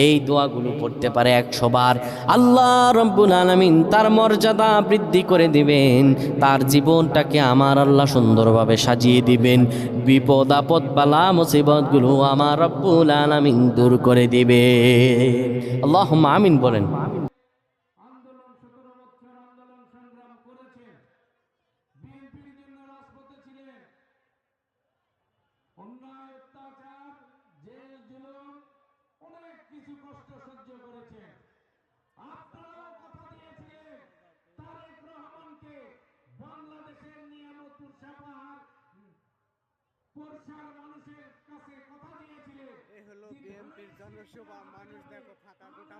এই দোয়াগুলো পড়তে পারে একশো বার। আল্লাহ রব্বুল আলামিন তার মর্যাদা বৃদ্ধি করে দিবেন। তার জীবনটাকে আমার আল্লাহ সুন্দরভাবে সাজিয়ে দিবেন। বিপদ, আপদ, বালা, মুসিবতগুলো আমার রব্বুল আলামিন দূর করে দিবে আল্লাহ আমিন বলেন। অন্যায় অত্যাচার জেল জুলুম অনেক কিছু কষ্ট সহ্য করেছেন। আপনারাও কথা দিয়েছিলেন তারেক রহমানকে বাংলাদেশের নিয়ামতুর সাপাহার মানুষের কাছে কথা দিয়েছিলেন। এ হলো বিএনপির জনসভা মানুষ দেখো ফাঁকা গোটা